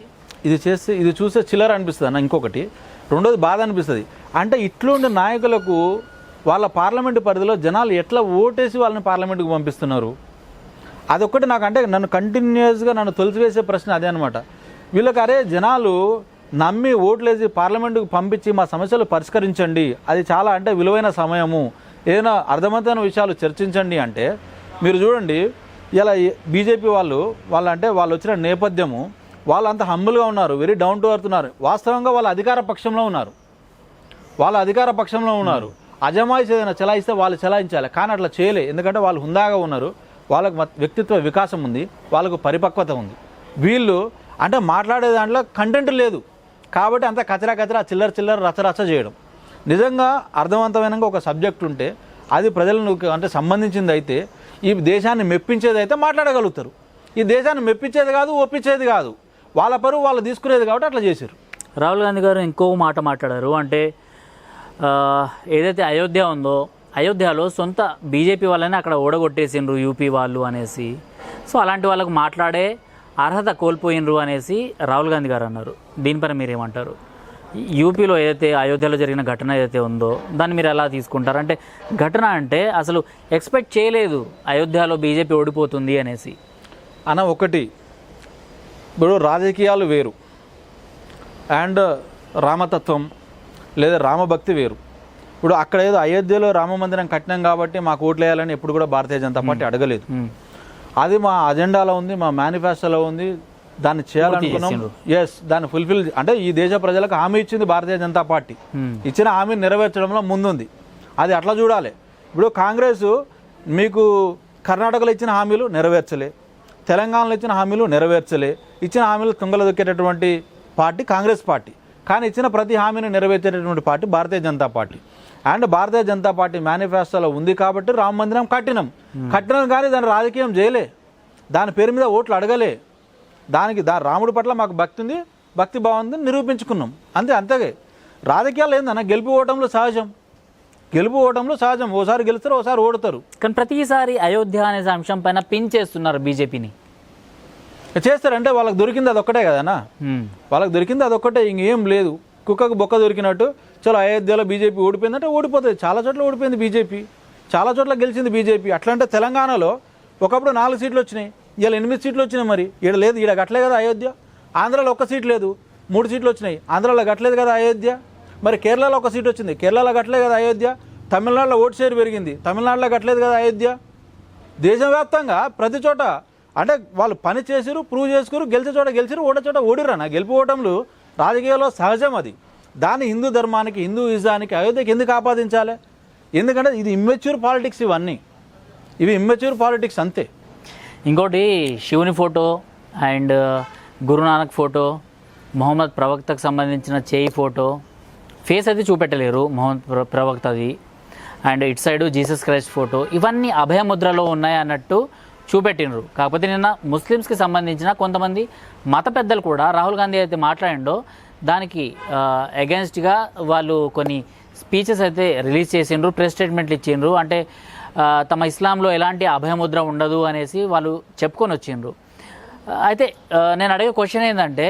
ఇది చేస్తే ఇది చూస్తే చిల్లర అనిపిస్తుంది అన్న ఇంకొకటి. రెండోది బాధ అనిపిస్తుంది. అంటే ఇట్లుండే నాయకులకు వాళ్ళ పార్లమెంటు పరిధిలో జనాలు ఎట్లా ఓటేసి వాళ్ళని పార్లమెంటుకు పంపిస్తున్నారు? అదొక్కటి నాకు అంటే నన్ను కంటిన్యూస్గా నన్ను తొలిసివేసే ప్రశ్న అదే అనమాట వీళ్ళకి అరే జనాలు నమ్మి ఓట్లేసి పార్లమెంటుకు పంపించి మా సమస్యలు పరిష్కరించండి. అది చాలా అంటే విలువైన సమయము. ఏదైనా అర్థవంతమైన విషయాలు చర్చించండి అంటే మీరు చూడండి ఇలా బీజేపీ వాళ్ళు వాళ్ళంటే వాళ్ళు వచ్చిన నేపథ్యము. వాళ్ళు అంత హంబుల్గా ఉన్నారు వెరీ డౌన్ టు అర్త్ ఉన్నారు. వాస్తవంగా వాళ్ళ అధికార పక్షంలో ఉన్నారు. వాళ్ళ అధికార పక్షంలో ఉన్నారు. అజమాయిషి ఏదైనా చెలాయిస్తే వాళ్ళు చెలాయించాలి. కానీ అట్లా చేయలే. ఎందుకంటే వాళ్ళు హుందాగా ఉన్నారు. వాళ్ళకు మత్- వ్యక్తిత్వ వికాసం ఉంది. వాళ్ళకు పరిపక్వత ఉంది. వీళ్ళు అంటే మాట్లాడే దాంట్లో కంటెంట్ లేదు. కాబట్టి అంత కచరా కచరా చిల్లర చిల్లర రచరచ చేయడం. నిజంగా అర్థవంతమైన ఒక సబ్జెక్ట్ ఉంటే అది ప్రజలను అంటే సంబంధించింది అయితే ఈ దేశాన్ని మెప్పించేది అయితే మాట్లాడగలుగుతారు. ఈ దేశాన్ని మెప్పించేది కాదు ఒప్పించేది కాదు. వాళ్ళ పరువు వాళ్ళు తీసుకునేది కాబట్టి అట్లా చేశారు. రాహుల్ గాంధీ గారు ఇంకో మాట మాట్లాడారు అంటే ఏదైతే అయోధ్య ఉందో అయోధ్యలో సొంత బీజేపీ వాళ్ళని అక్కడ ఓడగొట్టేసిండ్రు యూపీ వాళ్ళు అనేసి. సో అలాంటి వాళ్ళకు మాట్లాడే అర్హత కోల్పోయినరు అనేసి రాహుల్ గాంధీ గారు అన్నారు. దీనిపైన మీరేమంటారు? యూపీలో ఏదైతే అయోధ్యలో జరిగిన ఘటన ఏదైతే ఉందో దాన్ని మీరు ఎలా తీసుకుంటారు? అంటే ఘటన అంటే అసలు ఎక్స్పెక్ట్ చేయలేదు అయోధ్యలో బీజేపీ ఓడిపోతుంది అనేసి. అన్న ఒకటి ఇప్పుడు రాజకీయాలు వేరు. అండ్ రామతత్వం లేదా రామభక్తి వేరు. ఇప్పుడు అక్కడ ఏదో అయోధ్యలో రామ మందిరం కట్టినాం కాబట్టి మాకు ఓట్లు వేయాలని ఎప్పుడు కూడా భారతీయ జనతా పార్టీ అడగలేదు. అది మా అజెండాలో ఉంది మా మేనిఫెస్టోలో ఉంది. దాన్ని చేయాలనుకున్నాం. ఎస్ దాన్ని ఫుల్ఫిల్ అంటే ఈ దేశ ప్రజలకు హామీ ఇచ్చింది భారతీయ జనతా పార్టీ. ఇచ్చిన హామీని నెరవేర్చడంలో ముందుంది. అది అట్లా చూడాలి. ఇప్పుడు కాంగ్రెస్ మీకు కర్ణాటకలో ఇచ్చిన హామీలు నెరవేర్చలే. తెలంగాణలో ఇచ్చిన హామీలు నెరవేర్చలే. ఇచ్చిన హామీలు తుంగలు దొక్కేటటువంటి పార్టీ కాంగ్రెస్ పార్టీ. కానీ ఇచ్చిన ప్రతి హామీని నెరవేర్చేటటువంటి party Bharatiya Janata party. And Bharatiya Janata party మేనిఫెస్టోలో ఉంది కాబట్టి రామ మందిరం కట్టినాం కట్టినాం కానీ దాని రాజకీయం చేయలే. దాని పేరు మీద ఓట్లు అడగలే. దానికి దా రాముడి పట్ల మాకు భక్తి ఉంది భక్తి బాగుంది నిరూపించుకున్నాం. అంతే అంతగే రాజకీయాలు ఏందన్న? గెలుపు ఓటంలో సహజం. గెలుపు ఓటంలో సహజం. ఓసారి గెలుస్తారు ఓసారి ఓడతారు. కానీ ప్రతిసారి అయోధ్య అనే అంశం పైన పిన్ చేస్తున్నారు బీజేపీని. చేస్తారంటే వాళ్ళకి దొరికింది అదొక్కటే కదనా వాళ్ళకి దొరికింది అదొక్కటే ఇంకేం లేదు. కుక్కకు బొక్క దొరికినట్టు చలో అయోధ్యలో బీజేపీ ఓడిపోయిందంటే ఓడిపోతుంది. చాలా చోట్ల ఓడిపోయింది బీజేపీ. చాలా చోట్ల గెలిచింది బీజేపీ. అట్లా అంటే తెలంగాణలో ఒకప్పుడు నాలుగు సీట్లు వచ్చినాయి. ఇలా ఎనిమిది సీట్లు వచ్చినాయి మరి. ఈడ లేదు ఈడ గట్లే కదా అయోధ్య. ఆంధ్రాలో ఒక్క సీట్ లేదు మూడు సీట్లు వచ్చినాయి. ఆంధ్రాలో గట్లేదు కదా అయోధ్య. మరి కేరళలో ఒక సీట్ వచ్చింది. కేరళలో గట్లే కదా అయోధ్య. తమిళనాడులో ఓటు షేర్ పెరిగింది. తమిళనాడులో గట్లేదు కదా అయోధ్య. దేశవ్యాప్తంగా ప్రతి చోట అంటే వాళ్ళు పని చేసిరు ప్రూవ్ చేసుకురు గెలిచే చోట గెలిచిరు ఓడే చోట ఓడిరు అన్న గెలుపు ఓటములు రాజకీయాల్లో సహజం అది. దాన్ని హిందూ ధర్మానికి హిందూ ఇజానికి అయోధ్యకి ఎందుకు ఆపాదించాలి? ఎందుకంటే ఇది ఇమ్మెచ్యూర్ పాలిటిక్స్ ఇవన్నీ. ఇవి ఇమ్మెచ్యూర్ పాలిటిక్స్ అంతే. ఇంకోటి శివుని photo and uh, Guru Nanak photo Mohammed ప్రవక్తకు సంబంధించిన చేయి ఫోటో. ఫేస్ అయితే చూపెట్టలేరు మొహమ్మద్ ప్ర ప్రవక్తది. And it side Jesus Christ photo. ఇవన్నీ అభయముద్రలో ఉన్నాయి అన్నట్టు చూపెట్టినరు కాకపోతే నిన్న ముస్లిమ్స్కి సంబంధించిన కొంతమంది మత పెద్దలు కూడా రాహుల్ గాంధీ అయితే మాట్లాడిండో దానికి అగెన్స్ట్గా వాళ్ళు కొన్ని స్పీచెస్ అయితే రిలీజ్ చేసిండ్రు ప్రెస్ స్టేట్మెంట్లు ఇచ్చిండ్రు. అంటే తమ ఇస్లాంలో ఎలాంటి అభయముద్ర ఉండదు అనేసి వాళ్ళు చెప్పుకొని వచ్చిండ్రు. అయితే నేను అడిగే క్వశ్చన్ ఏంటంటే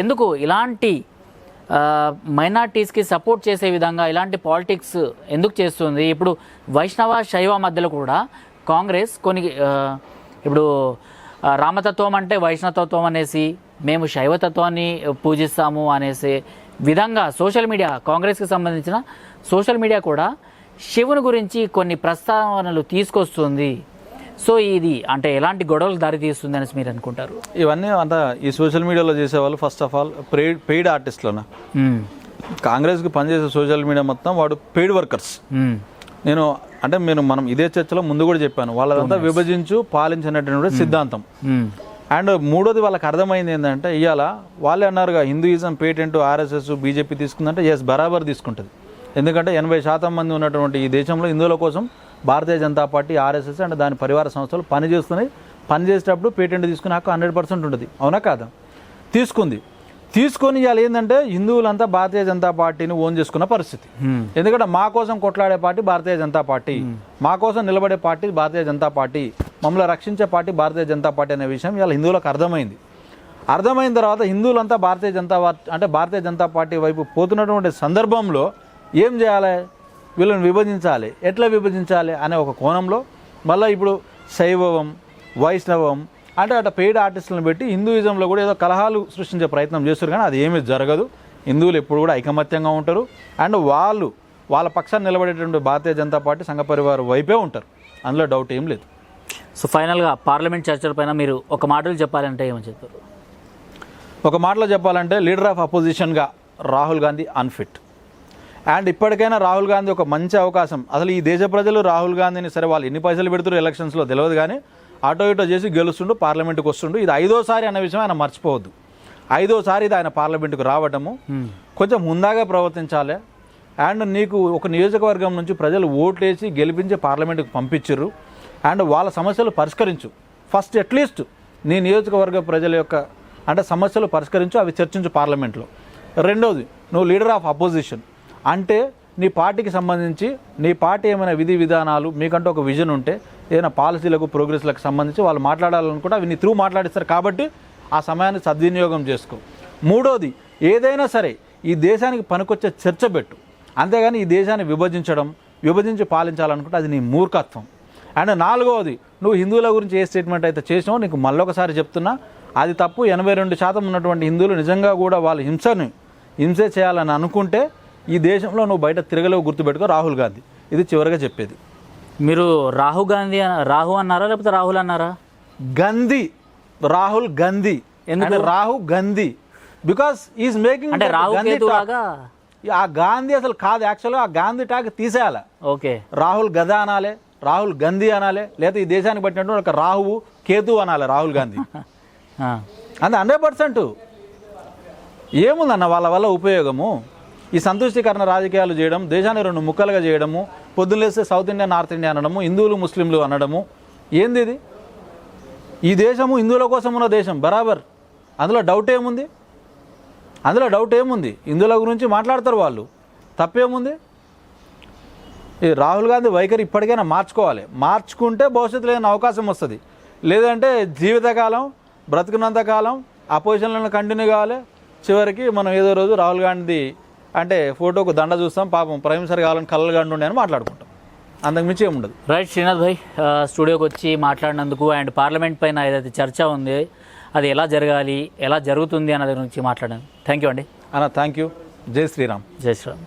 ఎందుకు ఇలాంటి మైనార్టీస్కి సపోర్ట్ చేసే విధంగా ఇలాంటి పాలిటిక్స్ ఎందుకు చేస్తుంది? ఇప్పుడు వైష్ణవ శైవ మధ్యలో కూడా కాంగ్రెస్ కొన్ని ఇప్పుడు రామతత్వం అంటే వైష్ణవతత్వం అనేసి మేము శైవతత్వాన్ని పూజిస్తాము అనేసి విధంగా సోషల్ మీడియా కాంగ్రెస్కి సంబంధించిన సోషల్ మీడియా కూడా శివుని గురించి కొన్ని ప్రస్తావనలు తీసుకొస్తుంది సో ఇది అంటే ఎలాంటి గొడవలు దారి తీస్తుంది అనేసి మీరు అనుకుంటారు ఇవన్నీ అంతా ఈ సోషల్ మీడియాలో చేసేవాళ్ళు first of all paid paid ఆర్టిస్టులనా. కాంగ్రెస్కి పనిచేసే సోషల్ మీడియా మొత్తం వాడు పెయిడ్ వర్కర్స్. నేను అంటే నేను మనం ఇదే చర్చలో ముందు కూడా చెప్పాను. వాళ్ళదంతా విభజించు పాలించినటువంటి సిద్ధాంతం. మ్మ్. అండ్ మూడోది వాళ్ళకి అర్థమైంది ఏంటంటే ఇవాళ వాళ్ళే అన్నారుగా హిందూయిజం పేటెంట్ ఆర్ఎస్ఎస్ బీజేపీ తీసుకుందంటే ఎస్ బరాబర్ తీసుకుంటుంది. ఎందుకంటే ఎనభై శాతం మంది ఉన్నటువంటి ఈ దేశంలో హిందువుల కోసం Bharatiya Janata party RSS and దాని పరివార సంస్థలు పనిచేస్తున్నాయి. పనిచేసేటప్పుడు పేటెంట్ తీసుకునే హక్కు హండ్రెడ్ పర్సెంట్ ఉంటుంది. అవునా కాదా? తీసుకుంది. తీసుకొని ఇవాళ ఏంటంటే హిందువులంతా భారతీయ జనతా పార్టీని ఓన్ చేసుకున్న పరిస్థితి. ఎందుకంటే మా కోసం కొట్లాడే పార్టీ భారతీయ జనతా పార్టీ. మా కోసం నిలబడే పార్టీ భారతీయ జనతా పార్టీ. మమ్మల్ని రక్షించే పార్టీ భారతీయ జనతా పార్టీ అనే విషయం ఇవాళ హిందువులకు అర్థమైంది. అర్థమైన తర్వాత హిందువులంతా భారతీయ జనతా పార్టీ అంటే భారతీయ జనతా పార్టీ వైపు పోతున్నటువంటి సందర్భంలో ఏం చేయాలి? వీళ్ళని విభజించాలి. ఎట్లా విభజించాలి అనే ఒక కోణంలో మళ్ళీ ఇప్పుడు శైవవం వైష్ణవం అంటే అట్లా పెయిడ్ ఆర్టిస్టులను పెట్టి హిందూయిజంలో కూడా ఏదో కలహాలు సృష్టించే ప్రయత్నం చేస్తారు కానీ అది ఏమీ జరగదు. హిందువులు ఎప్పుడు కూడా ఐకమత్యంగా ఉంటారు. అండ్ వాళ్ళు వాళ్ళ పక్షాన్ని నిలబడేటువంటి భారతీయ జనతా పార్టీ సంఘ పరివారం వైపే ఉంటారు. అందులో డౌట్ ఏం లేదు. సో ఫైనల్గా పార్లమెంట్ చర్చల పైన మీరు ఒక మాటలు చెప్పాలంటే ఏమని చెప్తారు? ఒక మాటలో చెప్పాలంటే లీడర్ ఆఫ్ అపోజిషన్గా రాహుల్ గాంధీ అన్ఫిట్ అండ్ ఇప్పటికైనా రాహుల్ గాంధీ ఒక మంచి అవకాశం. అసలు ఈ దేశ ప్రజలు రాహుల్ గాంధీని సరే వాళ్ళు ఎన్ని పైసలు పెడుతున్నారు ఎలక్షన్స్లో తెలియదు కానీ అటో ఇటో చేసి గెలుస్తుండు పార్లమెంట్కి వస్తుండు. ఇది ఐదోసారి అన్న విషయం ఆయన మర్చిపోవద్దు. ఐదోసారి ఇది ఆయన పార్లమెంట్కు రావటము. కొంచెం హుందాగా ప్రవర్తించాలి. అండ్ నీకు ఒక నియోజకవర్గం నుంచి ప్రజలు ఓట్లేసి గెలిపించి పార్లమెంట్కి పంపించారు అండ్ వాళ్ళ సమస్యలు పరిష్కరించు. ఫస్ట్ అట్లీస్ట్ నీ నియోజకవర్గ ప్రజల యొక్క అంటే సమస్యలు పరిష్కరించు అవి చర్చించు పార్లమెంట్లో. రెండోది నువ్వు లీడర్ ఆఫ్ అపోజిషన్. అంటే నీ పార్టీకి సంబంధించి నీ పార్టీ ఏమైనా విధి విధానాలు మీకంటూ ఒక విజన్ ఉంటే ఏదైనా పాలసీలకు ప్రోగ్రెస్లకు సంబంధించి వాళ్ళు మాట్లాడాలనుకుంటే అవి నీ త్రూ మాట్లాడిస్తారు. కాబట్టి ఆ సమయాన్ని సద్వినియోగం చేసుకో. మూడోది ఏదైనా సరే ఈ దేశానికి పనికొచ్చే చర్చ పెట్టు. అంతేగాని ఈ దేశాన్ని విభజించడం విభజించి పాలించాలనుకుంటే అది నీ మూర్ఖత్వం. అండ్ నాలుగవది నువ్వు హిందువుల గురించి ఏ స్టేట్మెంట్ అయితే చేసినావో నీకు మళ్ళొకసారి చెప్తున్నా అది తప్పు. ఎనభై రెండు శాతం ఉన్నటువంటి హిందువులు నిజంగా కూడా వాళ్ళ హింసని హింసే చేయాలని అనుకుంటే ఈ దేశంలో నువ్వు బయట తిరగలేవు గుర్తుపెట్టుకో రాహుల్ గాంధీ. ఇది చివరిగా చెప్పేది. మీరు రాహుల్ గాంధీ రాహు అన్నారా లేకపోతే రాహుల్ అన్నారా? గంధీ రాహుల్ గంధీ. ఎందుకు? And Rahu Gandhi. Because is making అంటే రాహు కేతు లాగా ఆ గాంధీ అసలు కాదు యాక్చువల్గా ఆ గాంధీ టాక్ తీసేయాలి. ఓకే. రాహుల్ గదా అనాలే రాహుల్ గంధీ అనాలే లేదా ఈ దేశానికి పట్టినటువంటి ఒక రాహువు కేతు అనాలి రాహుల్ గాంధీ. అంతే హండ్రెడ్ పర్సెంట్ ఏముందన్న వాళ్ళ వల్ల ఉపయోగము? ఈ సంతుష్టికరణ రాజకీయాలు చేయడం దేశాన్ని రెండు ముక్కలుగా చేయడము పొద్దున్నేస్తే సౌత్ ఇండియా నార్త్ ఇండియా అనడము హిందువులు ముస్లింలు అనడము. ఏంది ఇది? ఈ దేశము హిందువుల కోసం ఉన్న దేశం బరాబర్. అందులో డౌట్ ఏముంది? అందులో డౌట్ ఏముంది? హిందువుల గురించి మాట్లాడతారు వాళ్ళు. తప్పేముంది? ఈ రాహుల్ గాంధీ వైఖరి ఇప్పటికైనా మార్చుకోవాలి. మార్చుకుంటే భవిష్యత్తులో ఏదైనా అవకాశం వస్తుంది. లేదంటే జీవితకాలం బ్రతికినంతకాలం కాలం అపోజిషన్లను కంటిన్యూ కావాలి. చివరికి మనం ఏదో రోజు రాహుల్ గాంధీ అంటే ఫోటోకు దండ చూస్తాం పాపం ప్రైమ్ మినిస్టర్ కావాలని కళ్ళలు గండు ఉండే అని మాట్లాడుకుంటాం. అంతకుమించి ఏముండదు. రైట్ శ్రీనాథ్ భాయ్ స్టూడియోకి వచ్చి మాట్లాడినందుకు అండ్ పార్లమెంట్ పైన ఏదైతే చర్చ ఉంది అది ఎలా జరగాలి ఎలా జరుగుతుంది అన్నది గురించి మాట్లాడాను. థ్యాంక్ యూ అండి. అన్న థ్యాంక్ యూ జై శ్రీరామ్. జై శ్రీరామ్.